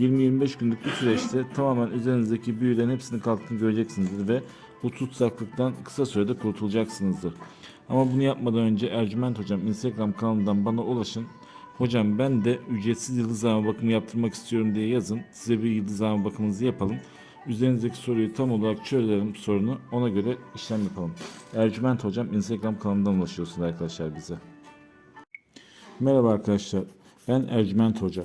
20-25 günlük bir süreçte tamamen üzerinizdeki büyülerin hepsini kalktığını göreceksinizdir ve bu tutsaklıktan kısa sürede kurtulacaksınızdır. Ama bunu yapmadan önce Ercüment Hocam Instagram kanalından bana ulaşın. Hocam ben de ücretsiz yıldızlama bakımı yaptırmak istiyorum diye yazın. Size bir yıldızlama bakımınızı yapalım. Üzerinizdeki soruyu tam olarak çözelim sorunu. Ona göre işlem yapalım. Ercüment Hocam Instagram kanalından ulaşıyorsunuz arkadaşlar bize. Merhaba arkadaşlar. Ben Ercüment Hoca.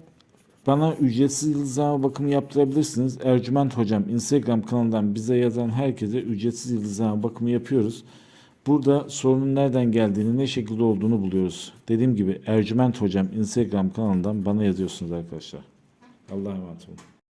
bana ücretsiz yıldızlama bakımı yaptırabilirsiniz. Ercüment Hocam Instagram kanalından bize yazan herkese ücretsiz yıldızlama bakımı yapıyoruz. Burada sorunun nereden geldiğini, ne şekilde olduğunu buluyoruz. Dediğim gibi Ercüment Hocam Instagram kanalından bana yazıyorsunuz arkadaşlar. Allah'a emanet olun.